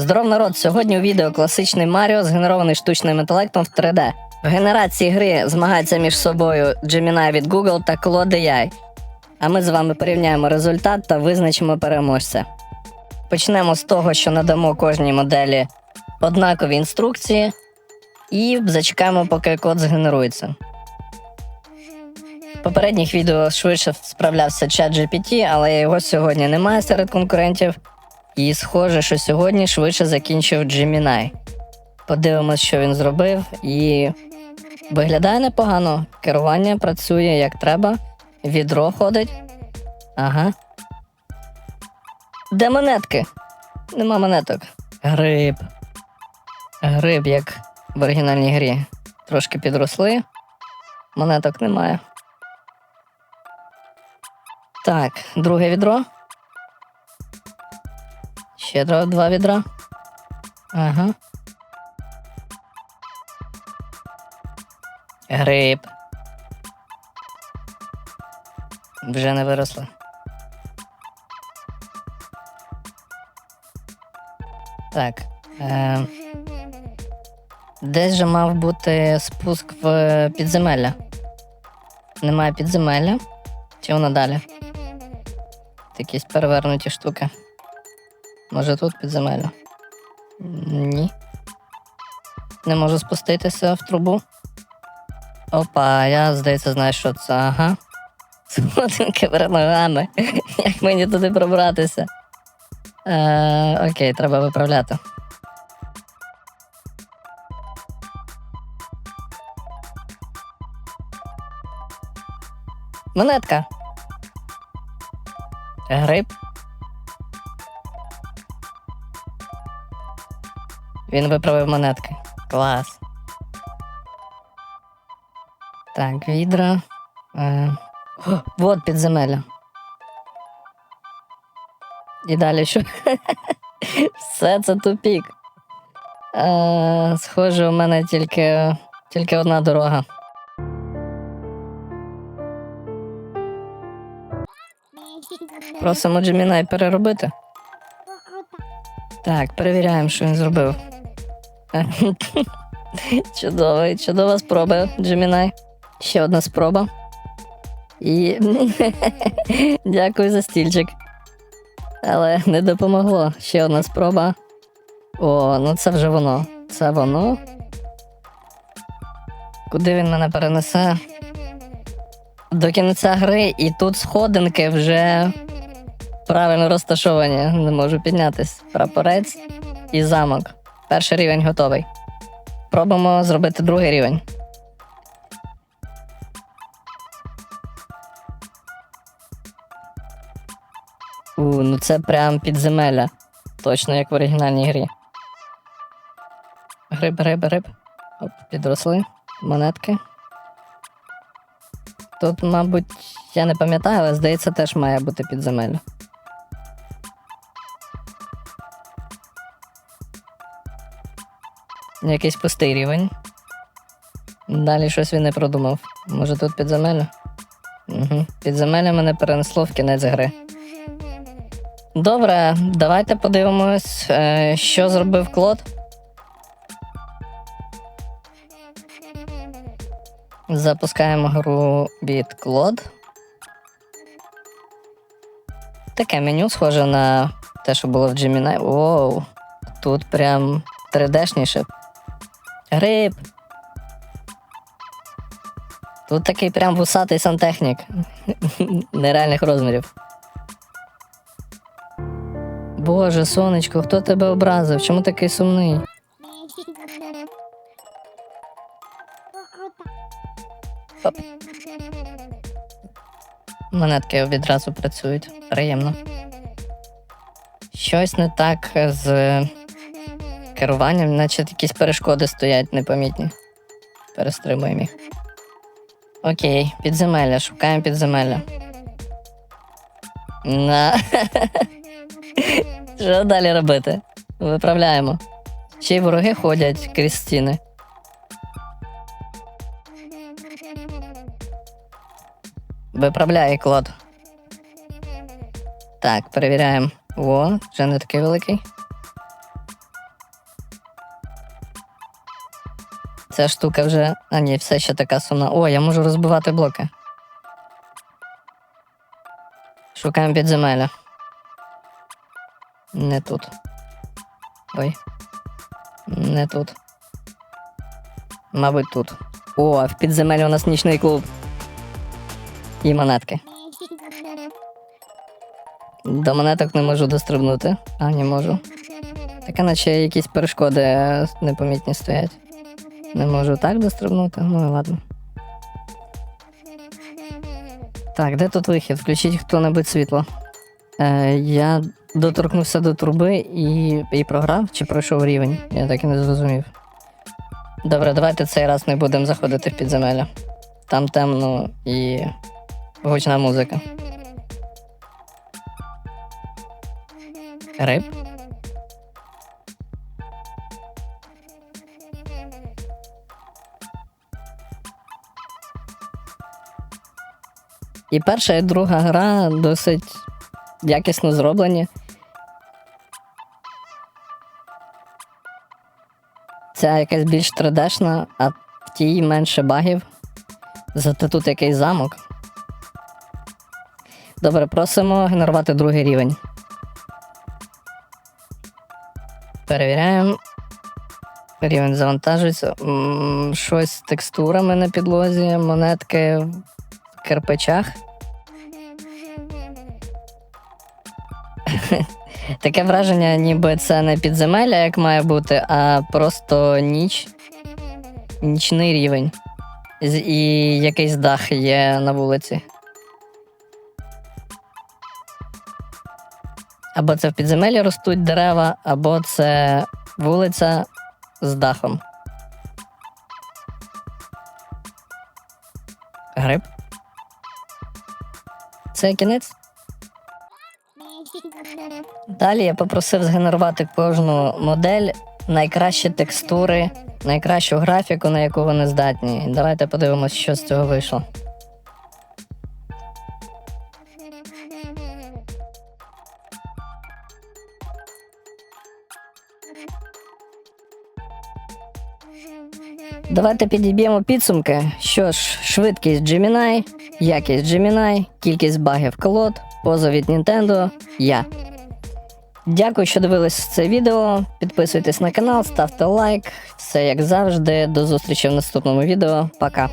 Здоров народ! Сьогодні у відео класичний Маріо згенерований штучним інтелектом в 3D. В генерації гри змагаються між собою Gemini від Google та Claude AI. А ми з вами порівняємо результат та визначимо переможця. Почнемо з того, що надамо кожній моделі однакові інструкції і зачекаємо, поки код згенерується. В попередніх відео швидше справлявся чат GPT, але його сьогодні немає серед конкурентів. І схоже, що сьогодні швидше закінчив Gemini. Подивимось, що він зробив, і виглядає непогано. Керування працює як треба, відро ходить. Ага. Де монетки? Нема монеток. Гриб. Гриб, як в оригінальній грі. Трошки підросли. Монеток немає. Так, друге відро. Ще два відра. Ага. Гриб. Вже не виросли. Так. Е- десь же мав бути спуск в підземелля. Немає підземелля. Чи воно далі? Якісь перевернуті штуки. Може тут підземелля? Ні. Не можу спуститися в трубу. Опа, я здається, знаю, що це. Ага. Сходинки перед ногами. Як мені туди пробратися? Е, окей, треба виправляти. Монетка. Гриб. Він виправив монетки. Клас. Так, відра. Е... Вот підземелля. І далі що? Все це тупік. Е, схоже, у мене тільки, тільки одна дорога. Просимо Джемінай переробити. Так, перевіряємо, що він зробив. Чудовий, чудова спроба, Джемінай. Ще одна спроба. І дякую за стільчик. Але не допомогло. Ще одна спроба. О, ну це вже воно. Це воно. Куди він мене перенесе? До кінця гри, і тут сходинки вже правильно розташовані. Не можу піднятись. Прапорець і замок. Перший рівень готовий. Пробуємо зробити другий рівень. У, ну це прям підземелля. Точно як в оригінальній грі. Гриб, гриб, гриб. Оп, підросли. Монетки. Тут, мабуть, я не пам'ятаю, але здається, теж має бути підземелля. Якийсь пустий рівень. Далі щось він не продумав. Може тут підземелля? Угу. Підземелля мене перенесло в кінець гри. Добре, давайте подивимось, е, що зробив Клод. Запускаємо гру від Клод. Таке меню схоже на те, що було в Gemini. Воу, тут прям 3D-шніше. Гриб. Тут такий прям вусатий сантехнік. Нереальних розмірів. Боже, сонечко, хто тебе образив? Чому такий сумний? Оп. Монетки відразу працюють. Приємно. Щось не так з керуванням, наче якісь перешкоди стоять непомітні. Перестримуємо їх. Окей, підземелля, шукаємо підземелля. На. Що далі робити? Виправляємо. Ще й вороги ходять крізь стіни. Виправляє клод. Так, перевіряємо. О, вже не такий великий. Ця штука вже. А ні, все ще така сумна. О, я можу розбивати блоки. Шукаємо підземелля. Не тут. Ой. Не тут. Мабуть, тут. О, а в підземелі у нас нічний клуб. І монетки. До монеток не можу дострибнути. А, не можу. Таке наче якісь перешкоди е, непомітні стоять. Не можу так дострибнути, ну і ладно. Так, де тут вихід? Включіть хто-небудь світло. Е, я доторкнувся до труби і, і програв чи пройшов рівень. Я так і не зрозумів. Добре, давайте цей раз не будемо заходити в підземелля. Там темно і гучна музика. Риб? І перша і друга гра досить якісно зроблені. Ця якась більш 3D-шна, а в тій менше багів. Зате тут якийсь замок. Добре, просимо генерувати другий рівень. Перевіряємо. Рівень завантажується. Щось з текстурами на підлозі, монетки кирпичах. Таке враження, ніби це не підземелля, як має бути, а просто ніч. Нічний рівень. І якийсь дах є на вулиці. Або це в підземеллі ростуть дерева, або це вулиця з дахом. Гриб. Це кінець. Далі я попросив згенерувати кожну модель, найкращі текстури, найкращу графіку, на яку вони здатні. Давайте подивимось, що з цього вийшло. Давайте підіб'ємо підсумки. Що ж, швидкість Gemini, якість Gemini, кількість багів колод, поза від Nintendo, я. Дякую, що дивились це відео. Підписуйтесь на канал, ставте лайк. Все як завжди. До зустрічі в наступному відео. Пока.